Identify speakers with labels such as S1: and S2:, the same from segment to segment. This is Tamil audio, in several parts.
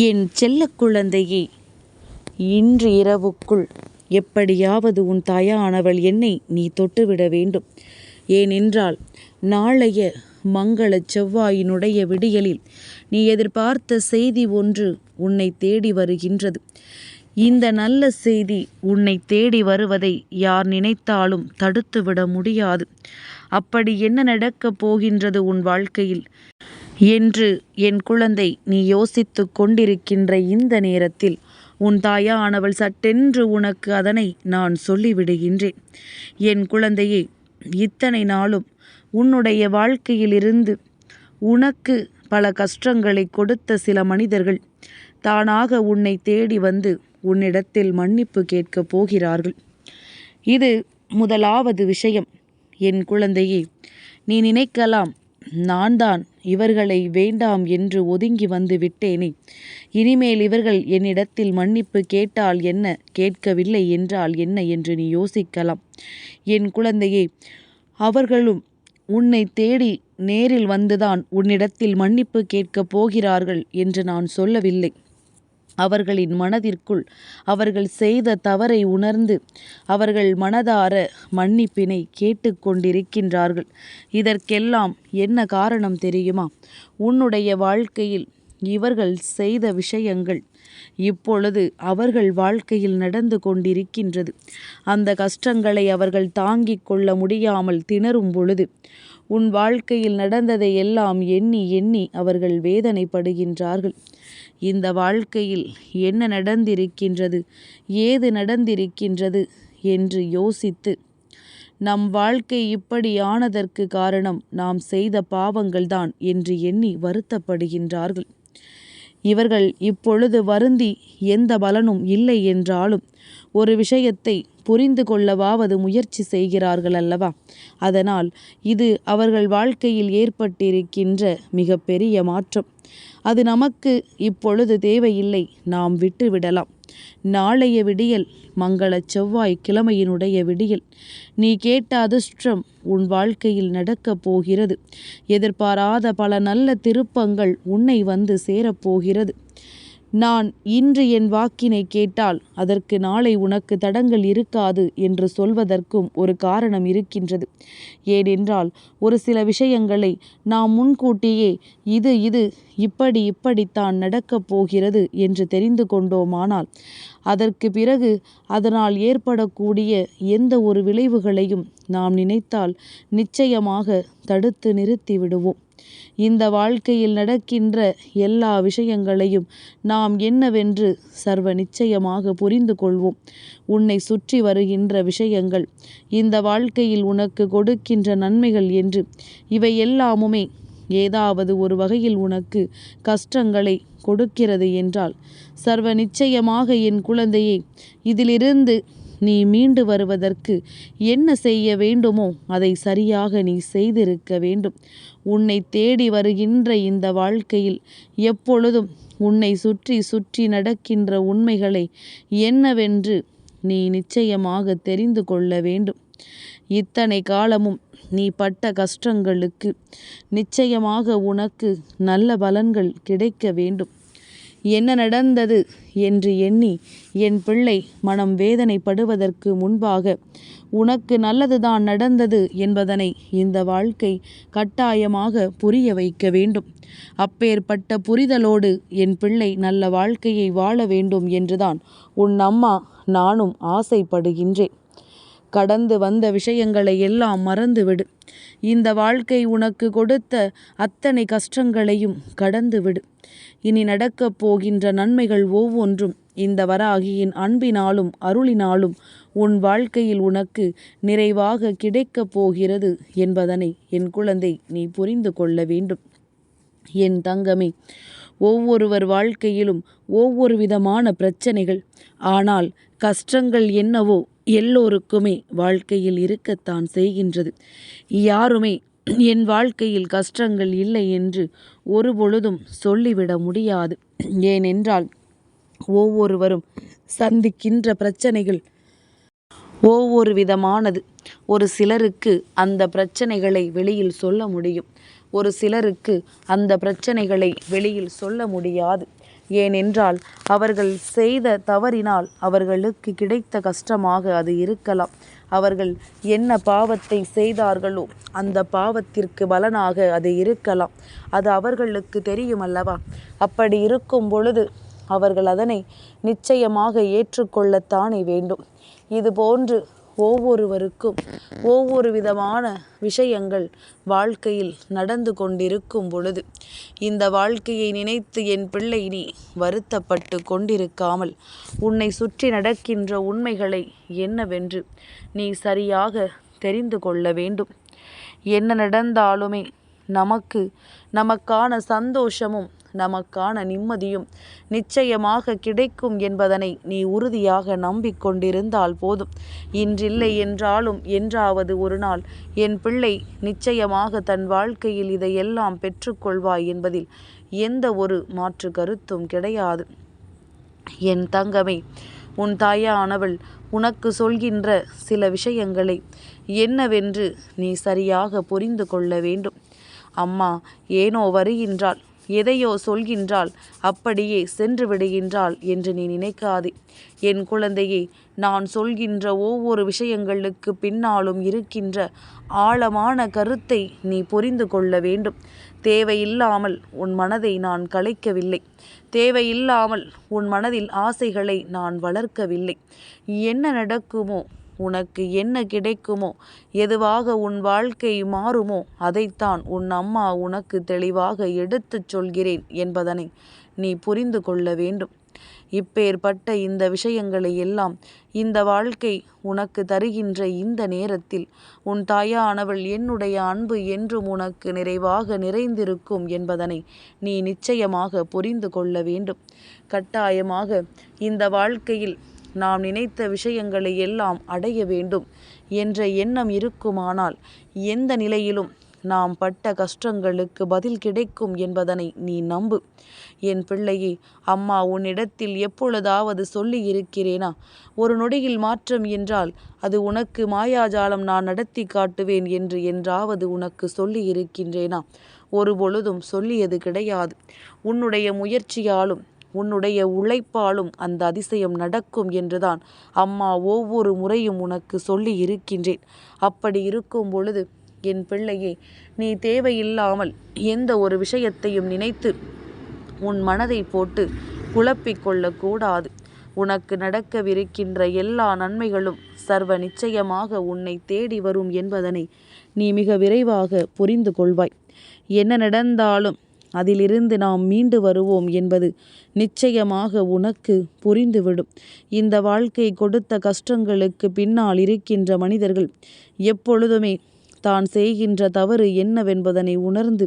S1: என் செல்ல குழந்தையே இன்று இரவுக்குள் எப்படியாவது உன் தாயானவள் என்னை நீ தொட்டுவிட வேண்டும். ஏனென்றால் நாளைய மங்களச் செவ்வாயினுடைய விடியலில் நீ எதிர்பார்த்த செய்தி ஒன்று உன்னை தேடி வருகின்றது. இந்த நல்ல செய்தி உன்னை தேடி வருவதை யார் நினைத்தாலும் தடுத்துவிட முடியாது. அப்படி என்ன நடக்கப் போகின்றது உன் வாழ்க்கையில்? என்று என் குழந்தை நீ யோசித்து கொண்டிருக்கின்ற இந்த நேரத்தில் உன் தாயானவள் சட்டென்று உனக்கு அதனை நான் சொல்லிவிடுகின்றேன். என் குழந்தையே இத்தனை நாளும் உன்னுடைய வாழ்க்கையிலிருந்து உனக்கு பல கஷ்டங்களை கொடுத்த சில மனிதர்கள் தானாக உன்னை தேடி வந்து உன்னிடத்தில் மன்னிப்பு கேட்கப் போகிறார்கள். இது முதலாவது விஷயம். என் குழந்தையே நீ நினைக்கலாம் நான் தான் இவர்களை வேண்டாம் என்று ஒதுங்கி வந்து விட்டேனே. இனிமேல் இவர்கள் என்னிடத்தில் மன்னிப்பு கேட்டால் என்ன? கேட்கவில்லை என்றால் என்ன என்று நீ யோசிக்கலாம். என் குழந்தையே அவர்களும் உன்னை தேடி நேரில் வந்துதான் உன்னிடத்தில் மன்னிப்பு கேட்கப் போகிறார்கள் என்று நான் சொல்லவில்லை. அவர்களின் மனதிற்குள் அவர்கள் செய்த தவறை உணர்ந்து அவர்கள் மனதார மன்னிப்பினை கேட்டுக்கொண்டிருக்கின்றார்கள். இதற்கெல்லாம் என்ன காரணம் தெரியுமா? உன்னுடைய வாழ்க்கையில் இவர்கள் செய்த விஷயங்கள் இப்பொழுது அவர்கள் வாழ்க்கையில் நடந்து கொண்டிருக்கின்றது. அந்த கஷ்டங்களை அவர்கள் தாங்கிக் கொள்ள முடியாமல் திணறும் பொழுது உன் வாழ்க்கையில் நடந்ததை எல்லாம் எண்ணி எண்ணி அவர்கள் வேதனைப்படுகின்றார்கள். இந்த வாழ்க்கையில் என்ன நடந்திருக்கின்றது? ஏது நடந்திருக்கின்றது? என்று யோசித்து நம் வாழ்க்கை இப்படி ஆனதற்கு காரணம் நாம் செய்த பாவங்கள்தான் என்று எண்ணி வருத்தப்படுகின்றார்கள். இவர்கள் இப்பொழுது வருந்தி எந்த பலனும் இல்லை என்றாலும் ஒரு விஷயத்தை புரிந்து கொள்ளவாவது முயற்சி செய்கிறார்கள் அல்லவா அதனால் இது அவர்கள் வாழ்க்கையில் ஏற்பட்டிருக்கின்ற மிகப்பெரிய மாற்றம். அது நமக்கு இப்பொழுது தேவையில்லை நாம் விட்டுவிடலாம். நாளைய விடியல் மங்கள செவ்வாய் கிழமையினுடைய விடியல். நீ கேட்ட அதிர்ஷ்டம் உன் வாழ்க்கையில் நடக்கப் போகிறது. எதிர்பாராத பல நல்ல திருப்பங்கள் உன்னை வந்து சேரப்போகிறது நான் இன்று என் வாக்கினை கேட்டால் அதற்கு நாளை உனக்கு தடங்கள் இருக்காது என்று சொல்வதற்கும் ஒரு காரணம் இருக்கின்றது. ஏனென்றால் ஒரு சில விஷயங்களை நாம் முன்கூட்டியே இது இது இப்படி இப்படித்தான் நடக்கப் போகிறது என்று தெரிந்து கொண்டோமானால் அதற்கு பிறகு அதனால் ஏற்படக்கூடிய எந்த ஒரு விளைவுகளையும் நாம் நினைத்தால் நிச்சயமாக தடுத்து நிறுத்தி விடுவோம். இந்த வாழ்க்கையில் நடக்கின்ற எல்லா விஷயங்களையும் நாம் என்னவென்று சர்வ நிச்சயமாக புரிந்து கொள்வோம். உன்னை சுற்றி வருகின்ற விஷயங்கள் இந்த வாழ்க்கையில் உனக்கு கொடுக்கின்ற நன்மைகள் என்று இவை எல்லாமுமே ஏதாவது ஒரு வகையில் உனக்கு கஷ்டங்களை கொடுக்கிறது என்றால் சர்வ நிச்சயமாக என் குழந்தையே இதிலிருந்து நீ மீண்டு வருவதற்கு என்ன செய்ய வேண்டுமோ அதை சரியாக நீ செய்திருக்க வேண்டும். உன்னை தேடி வருகின்ற இந்த வாழ்க்கையில் எப்பொழுதும் உன்னை சுற்றி சுற்றி நடக்கின்ற உண்மைகளை என்னவென்று நீ நிச்சயமாக தெரிந்து கொள்ள வேண்டும். இத்தனை காலமும் நீ பட்ட கஷ்டங்களுக்கு நிச்சயமாக உனக்கு நல்ல பலன்கள் கிடைக்க வேண்டும். என்ன நடந்தது என்று எண்ணி என் பிள்ளை மனம் வேதனைப்படுவதற்கு முன்பாக உனக்கு நல்லதுதான் நடந்தது என்பதனை இந்த வாழ்க்கை கட்டாயமாக புரிய வைக்க வேண்டும். அப்பேற்பட்ட புரிதலோடு என் பிள்ளை நல்ல வாழ்க்கையை வாழ வேண்டும் என்றுதான் உன் அம்மா நானும் ஆசைப்படுகின்றேன். கடந்து வந்த விஷயங்களை எல்லாம் மறந்துவிடு. இந்த வாழ்க்கை உனக்கு கொடுத்த அத்தனை கஷ்டங்களையும் கடந்துவிடு. இனி நடக்கப் போகின்ற நன்மைகள் ஒவ்வொன்றும் இந்த வராகியின் அன்பினாலும் அருளினாலும் உன் வாழ்க்கையில் உனக்கு நிறைவாக கிடைக்கப் போகிறது என்பதனை என் குழந்தை நீ புரிந்து கொள்ள வேண்டும். என் தங்கமே ஒவ்வொருவர் வாழ்க்கையிலும் ஒவ்வொரு விதமான பிரச்சனைகள். ஆனால் கஷ்டங்கள் என்னவோ எல்லோருக்குமே வாழ்க்கையில் இருக்கத்தான் செய்கின்றது. யாருமே என் வாழ்க்கையில் கஷ்டங்கள் இல்லை என்று ஒருபொழுதும் சொல்லிவிட முடியாது. ஏனென்றால் ஒவ்வொருவரும் சந்திக்கின்ற பிரச்சனைகள் ஒவ்வொரு விதமானது. ஒரு சிலருக்கு அந்த பிரச்சனைகளை வெளியில் சொல்ல முடியும். ஒரு சிலருக்கு அந்த பிரச்சனைகளை வெளியில் சொல்ல முடியாது. ஏனென்றால் அவர்கள் செய்த தவறினால் அவர்களுக்கு கிடைத்த கஷ்டமாக அது இருக்கலாம். அவர்கள் என்ன பாவத்தை செய்தார்களோ அந்த பாவத்திற்கு பலனாக அது இருக்கலாம். அது அவர்களுக்கு தெரியும் அல்லவா அப்படி இருக்கும் பொழுது அவர்கள் அதனை நிச்சயமாக ஏற்றுக்கொள்ளத்தானே வேண்டும். இது போன்று ஒவ்வொருவருக்கும் ஒவ்வொரு விதமான விஷயங்கள் வாழ்க்கையில் நடந்து கொண்டிருக்கும் பொழுது இந்த வாழ்க்கையை நினைத்து என் பிள்ளை நீ வருத்தப்பட்டு கொண்டிருக்காமல் உன்னை சுற்றி நடக்கின்ற உண்மைகளை என்னவென்று நீ சரியாக தெரிந்து கொள்ள வேண்டும். என்ன நடந்தாலுமே நமக்கு நமக்கான சந்தோஷமும் நமக்கான நிம்மதியும் நிச்சயமாக கிடைக்கும் என்பதனை நீ உறுதியாக நம்பிக்கொண்டிருந்தால் போதும். இன்றில்லை என்றாலும் என்றாவது ஒரு நாள் என் பிள்ளை நிச்சயமாக தன் வாழ்க்கையில் இதையெல்லாம் பெற்றுக்கொள்வாய் என்பதில் எந்த ஒரு மாற்று கருத்தும் கிடையாது. என் தங்கமே உன் தாயானவள் உனக்கு சொல்கின்ற சில விஷயங்களை என்னவென்று நீ சரியாக புரிந்து கொள்ள வேண்டும். அம்மா ஏனோ வருகின்றாள். எதையோ சொல்கின்றாள் அப்படியே சென்று விடுகின்றாள் என்று நீ நினைக்காதே. என் குழந்தையே நான் சொல்கின்ற ஒவ்வொரு விஷயங்களுக்கு பின்னாலும் இருக்கின்ற ஆழமான கருத்தை நீ புரிந்து கொள்ள வேண்டும். தேவையில்லாமல் உன் மனதை நான் கலைக்கவில்லை. தேவையில்லாமல் உன் மனதில் ஆசைகளை நான் வளர்க்கவில்லை. என்ன நடக்குமோ உனக்கு என்ன கிடைக்குமோ எதுவாக உன் வாழ்க்கை மாறுமோ அதைத்தான் உன் அம்மா உனக்கு தெளிவாக எடுத்துச் சொல்கிறேன் என்பதனை நீ புரிந்து கொள்ள வேண்டும். இப்பேற்பட்ட இந்த விஷயங்களை எல்லாம் இந்த வாழ்க்கை உனக்கு தருகின்ற இந்த நேரத்தில் உன் தாயானவள் என்னுடைய அன்பு என்றும் உனக்கு நிறைவாக நிறைந்திருக்கும் என்பதனை நீ நிச்சயமாக புரிந்து கொள்ள வேண்டும். கட்டாயமாக இந்த வாழ்க்கையில் நாம் நினைத்த விஷயங்களை எல்லாம் அடைய வேண்டும் என்ற எண்ணம் இருக்குமானால் எந்த நிலையிலும் நாம் பட்ட கஷ்டங்களுக்கு பதில் கிடைக்கும் என்பதனை நீ நம்பு. என் பிள்ளையே அம்மா உன்னிடத்தில் எப்பொழுதாவது சொல்லி இருக்கிறேனா? ஒரு நொடியில் மாற்றம் என்றால் அது உனக்கு மாயாஜாலம் நான் நடத்தி காட்டுவேன் என்று என்றாவது உனக்கு சொல்லி இருக்கின்றேனா? ஒரு பொழுதும் சொல்லியது கிடையாது. உன்னுடைய முயற்சியாலும் உன்னுடைய உழைப்பாலும் அந்த அதிசயம் நடக்கும் என்றுதான் அம்மா ஒவ்வொரு முறையும் உனக்கு சொல்லி இருக்கின்றேன். அப்படி இருக்கும் பொழுது என் பிள்ளையே நீ தேவையில்லாமல் எந்த ஒரு விஷயத்தையும் நினைத்து உன் மனதை போட்டு குழப்பிக் கொள்ளக்கூடாது. உனக்கு நடக்கவிருக்கின்ற எல்லா நன்மைகளும் சர்வ நிச்சயமாக உன்னை தேடி வரும் என்பதனை நீ மிக விரைவாக புரிந்து கொள்வாய். என்ன நடந்தாலும் அதிலிருந்து நாம் மீண்டு வருவோம் என்பது நிச்சயமாக உனக்கு புரிந்துவிடும். இந்த வாழ்க்கை கொடுத்த கஷ்டங்களுக்கு பின்னால் இருக்கின்ற மனிதர்கள் எப்பொழுதுமே தான் செய்கின்ற தவறு என்னவென்பதனை உணர்ந்து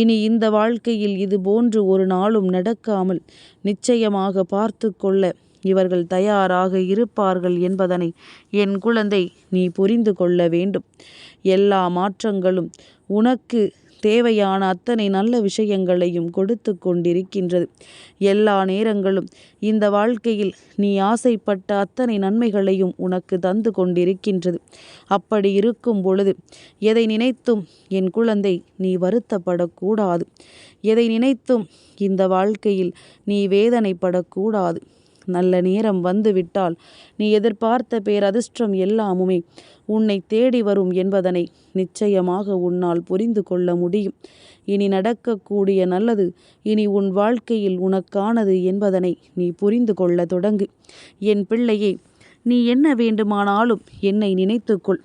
S1: இனி இந்த வாழ்க்கையில் இது போன்று ஒரு நாளும் நடக்காமல் நிச்சயமாக பார்த்து கொள்ள இவர்கள் தயாராக இருப்பார்கள் என்பதனை என் குழந்தை நீ புரிந்து கொள்ள வேண்டும். எல்லா மாற்றங்களும் உனக்கு தேவையான அத்தனை நல்ல விஷயங்களையும் கொடுத்து கொண்டிருக்கின்றது. எல்லா நேரங்களும் இந்த வாழ்க்கையில் நீ ஆசைப்பட்ட அத்தனை நன்மைகளையும் உனக்கு தந்து கொண்டிருக்கின்றது. அப்படி இருக்கும் பொழுது எதை நினைத்தும் என் குழந்தை நீ வருத்தப்படக்கூடாது. எதை நினைத்தும் இந்த வாழ்க்கையில் நீ வேதனைப்படக்கூடாது. நல்ல நேரம் வந்துவிட்டால் நீ எதிர்பார்த்த பேரதிர்ஷ்டம் எல்லாமுமே உன்னை தேடி வரும் என்பதனை நிச்சயமாக உன்னால் புரிந்து கொள்ள முடியும். இனி நடக்கக்கூடிய நல்லது இனி உன் வாழ்க்கையில் உனக்கானது என்பதனை நீ புரிந்து கொள்ள தொடங்கு. என் பிள்ளையே நீ என்ன வேண்டுமானாலும் என்னை நினைத்துக்கொள்.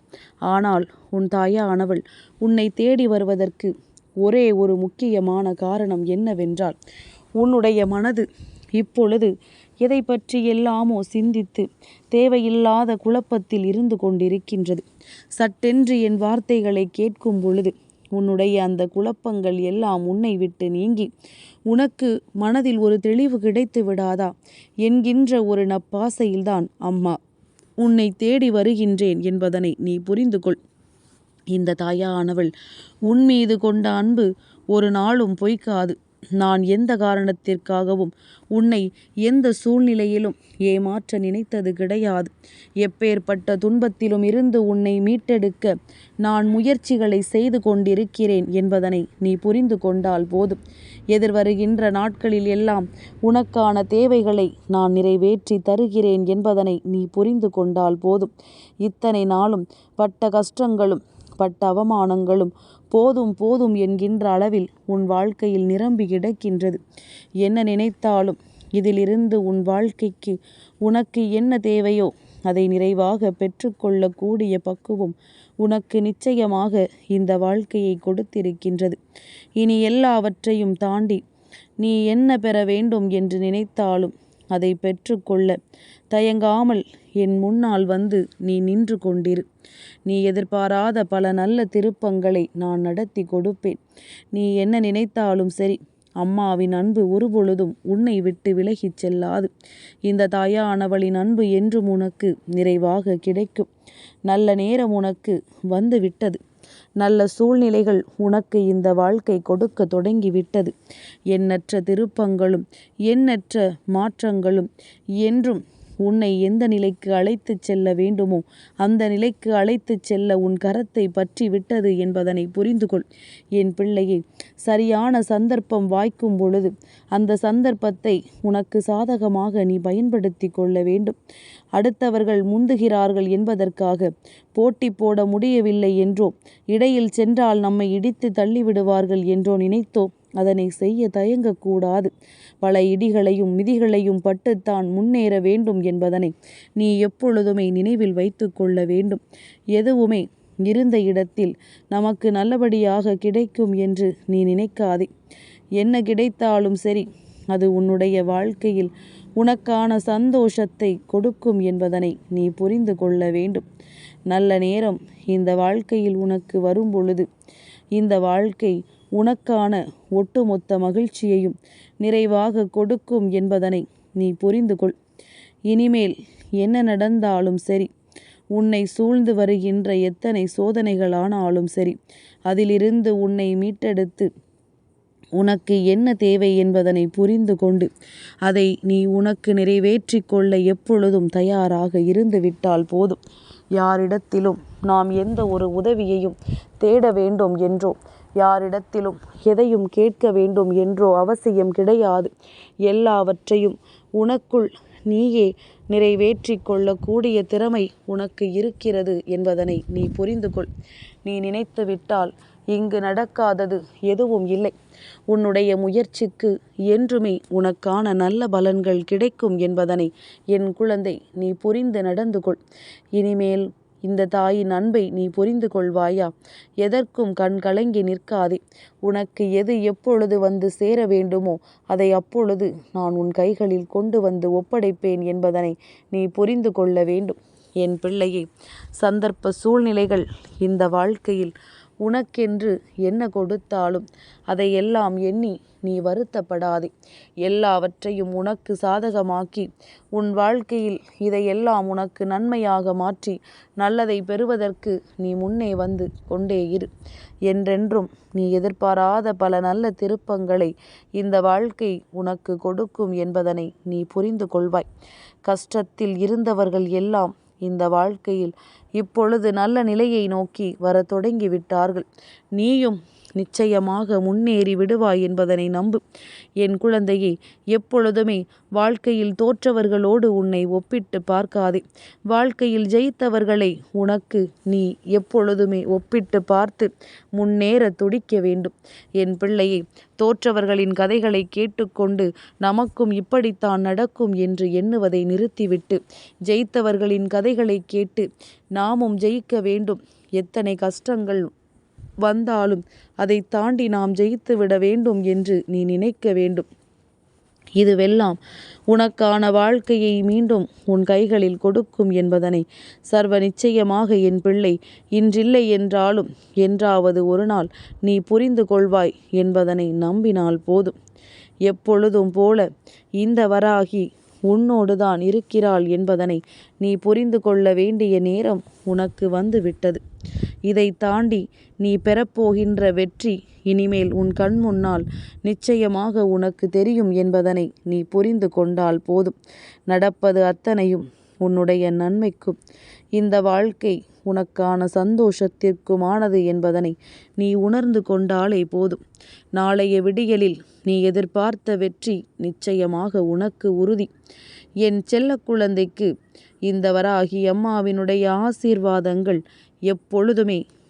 S1: ஆனால் உன் தாயானவள் உன்னை தேடி வருவதற்கு ஒரே ஒரு முக்கியமான காரணம் என்னவென்றால் உன்னுடைய மனது இப்பொழுது எதை பற்றி எல்லாமோ சிந்தித்து தேவையில்லாத குழப்பத்தில் இருந்து கொண்டிருக்கின்றது. சட்டென்று என் வார்த்தைகளை கேட்கும் பொழுது உன்னுடைய அந்த குழப்பங்கள் எல்லாம் உன்னை விட்டு நீங்கி உனக்கு மனதில் ஒரு தெளிவு கிடைத்து விடாதா? என்கின்ற ஒரு நப்பாசையில்தான் அம்மா உன்னை தேடி வருகின்றேன் என்பதனை நீ புரிந்து கொள். இந்த தாயானவள் உன் மீது கொண்ட அன்பு ஒரு நாளும் பொய்க்காது. நான் எந்த காரணத்திற்காகவும் உன்னை எந்த சூழ்நிலையிலும் ஏமாற்ற நினைத்தது கிடையாது. எப்பேற்பட்ட துன்பத்திலும் இருந்து உன்னை மீட்டெடுக்க நான் முயற்சிகளை செய்து கொண்டிருக்கிறேன் என்பதனை நீ புரிந்து கொண்டால் போதும். எதிர்வருகின்ற நாட்களில் எல்லாம் உனக்கான தேவைகளை நான் நிறைவேற்றி தருகிறேன் என்பதனை நீ புரிந்து கொண்டால் போதும். இத்தனை நாளும் பட்ட கஷ்டங்களும் பட்ட அவமானங்களும் போதும் போதும் என்கின்ற அளவில் உன் வாழ்க்கையில் நிரம்பி கிடக்கின்றது. என்ன நினைத்தாலும் இதிலிருந்து உன் வாழ்க்கைக்கு உனக்கு என்ன தேவையோ அதை நிறைவாக பெற்றுக்கொள்ளக்கூடிய பக்குவம் உனக்கு நிச்சயமாக இந்த வாழ்க்கையை கொடுத்திருக்கின்றது. இனி எல்லாவற்றையும் தாண்டி நீ என்ன பெற வேண்டும் என்று நினைத்தாலும் அதை பெற்றுக்கொள்ள தயங்காமல் என் முன்னால் வந்து நீ நின்று கொண்டிரு. நீ எதிர்பாராத பல நல்ல திருப்பங்களை நான் நடத்தி கொடுப்பேன். நீ என்ன நினைத்தாலும் சரி அம்மாவின் அன்பு ஒருபொழுதும் உன்னை விட்டு விலகிச் செல்லாது. இந்த தாயானவளின் அன்பு என்றும் உனக்கு நிறைவாக கிடைக்கும். நல்ல நேரம் உனக்கு வந்து விட்டது. நல்ல சூழ்நிலைகள் உனக்கு இந்த வாழ்க்கை கொடுக்க தொடங்கிவிட்டது. எண்ணற்ற திருப்பங்களும் எண்ணற்ற மாற்றங்களும் என்றும் உன்னை எந்த நிலைக்கு அழைத்துச் செல்ல வேண்டுமோ அந்த நிலைக்கு அழைத்துச் செல்ல உன் கரத்தை பற்றி விட்டது என்பதனை புரிந்து கொள் என் பிள்ளையே சரியான சந்தர்ப்பம் வாய்க்கும் பொழுது அந்த சந்தர்ப்பத்தை உனக்கு சாதகமாக நீ பயன்படுத்தி கொள்ள வேண்டும். அடுத்தவர்கள் முந்துகிறார்கள் என்பதற்காக போட்டி போட முடியவில்லை என்றோ இடையில் சென்றால் நம்மை இடித்து தள்ளிவிடுவார்கள் என்றோ நினைத்தோ அதனை செய்ய தயங்கக்கூடாது. பல இடிகளையும் மிதிகளையும் பட்டுத்தான் முன்னேற வேண்டும் என்பதனை நீ எப்பொழுதுமே நினைவில் வைத்து கொள்ள வேண்டும். எதுவுமே இருந்த இடத்தில் நமக்கு நல்லபடியாக கிடைக்கும் என்று நீ நினைக்காதே. என்ன கிடைத்தாலும் சரி அது உன்னுடைய வாழ்க்கையில் உனக்கான சந்தோஷத்தை கொடுக்கும் என்பதனை நீ புரிந்து கொள்ள வேண்டும். நல்ல நேரம் இந்த வாழ்க்கையில் உனக்கு வரும் பொழுது இந்த வாழ்க்கை உனக்கான ஒட்டுமொத்த மகிழ்ச்சியையும் நிறைவாக கொடுக்கும் என்பதனை நீ புரிந்து கொள். இனிமேல் என்ன நடந்தாலும் சரி உன்னை சூழ்ந்து வருகின்ற எத்தனை சோதனைகளானாலும் சரி அதிலிருந்து உன்னை மீட்டெடுத்து உனக்கு என்ன தேவை என்பதனை புரிந்து கொண்டு அதை நீ உனக்கு நிறைவேற்றி கொள்ள எப்பொழுதும் தயாராக இருந்துவிட்டால் போதும். யாரிடத்திலும் நாம் எந்த ஒரு உதவியையும் தேட வேண்டும் என்றோ யாரிடத்திலும் எதையும் கேட்க வேண்டும் என்றோ அவசியம் கிடையாது. எல்லாவற்றையும் உனக்குள் நீயே நிறைவேற்றி கொள்ளக்கூடிய திறமை உனக்கு இருக்கிறது என்பதனை நீ புரிந்து கொள். நீ நினைத்துவிட்டால் இங்கு நடக்காதது எதுவும் இல்லை. உன்னுடைய முயற்சிக்கு என்றுமே உனக்கான நல்ல பலன்கள் கிடைக்கும் என்பதனை என் குழந்தை நீ புரிந்து நடந்து கொள். இனிமேல் இந்த தாயின் அன்பை நீ புரிந்து கொள்வாயா? எதற்கும் கண் கலங்கி நிற்காதே. உனக்கு எது எப்பொழுது வந்து சேர வேண்டுமோ அதை அப்பொழுது நான் உன் கைகளில் கொண்டு வந்து ஒப்படைப்பேன் என்பதனை நீ புரிந்து கொள்ள வேண்டும். என் பிள்ளையே சந்தர்ப்ப சூழ்நிலைகள் இந்த வாழ்க்கையில் உனக்கென்று என்ன கொடுத்தாலும் அதையெல்லாம் எண்ணி நீ வருத்தப்படாதே. எல்லாவற்றையும் உனக்கு சாதகமாக்கி உன் வாழ்க்கையில் இதையெல்லாம் உனக்கு நன்மையாக மாற்றி நல்லதை பெறுவதற்கு நீ முன்னே வந்து கொண்டே இரு. என்றென்றும் நீ எதிர்பாராத பல நல்ல திருப்பங்களை இந்த வாழ்க்கை உனக்கு கொடுக்கும் என்பதனை நீ புரிந்து கொள்வாய். கஷ்டத்தில் இருந்தவர்கள் எல்லாம் இந்த வாழ்க்கையில் இப்பொழுது நல்ல நிலையை நோக்கி வர தொடங்கிவிட்டார்கள். நீயும் நிச்சயமாக முன்னேறி விடுவாய் என்பதனை நம்பு. என் குழந்தையே எப்பொழுதுமே வாழ்க்கையில் தோற்றவர்களோடு உன்னை ஒப்பிட்டு பார்க்காதே. வாழ்க்கையில் ஜெயித்தவர்களை உனக்கு நீ எப்பொழுதுமே ஒப்பிட்டு பார்த்து முன்னேற துடிக்க வேண்டும். என் பிள்ளையை தோற்றவர்களின் கதைகளை கேட்டுக்கொண்டு நமக்கும் இப்படித்தான் நடக்கும் என்று எண்ணுவதை நிறுத்திவிட்டு ஜெயித்தவர்களின் கதைகளை கேட்டு நாமும் ஜெயிக்க வேண்டும். எத்தனை கஷ்டங்கள் வந்தாலும் அதை தாண்டி நாம் ஜெயித்து விட வேண்டும் என்று நீ நினைக்க வேண்டும். இதுவெல்லாம் உனக்கான வாழ்க்கையை மீண்டும் உன் கைகளில் கொடுக்கும் என்பதனை சர்வ நிச்சயமாக என் பிள்ளை இன்றில்லை என்றாலும் என்றாவது ஒரு நாள் நீ புரிந்து கொள்வாய் என்பதனை நம்பினால் போதும். எப்பொழுதும் போல இந்த வராகி உன்னோடுதான் இருக்கிறாள் என்பதனை நீ புரிந்து கொள்ள வேண்டிய நேரம் உனக்கு வந்து விட்டது இதை தாண்டி நீ பெறப்போகின்ற வெற்றி இனிமேல் உன் கண் முன்னால் நிச்சயமாக உனக்கு தெரியும் என்பதனை நீ புரிந்து கொண்டால் போதும். நடப்பது அத்தனையும் உன்னுடைய நன்மைக்கும் இந்த வாழ்க்கை உனக்கான சந்தோஷத்திற்குமானது என்பதனை நீ உணர்ந்து கொண்டாலே போதும். நாளைய விடியலில் நீ எதிர்பார்த்த வெற்றி நிச்சயமாக உனக்கு உறுதி. என் செல்ல குழந்தைக்கு இந்த வராகி அம்மாவினுடைய ஆசீர்வாதங்கள் எப்பொழுதுமே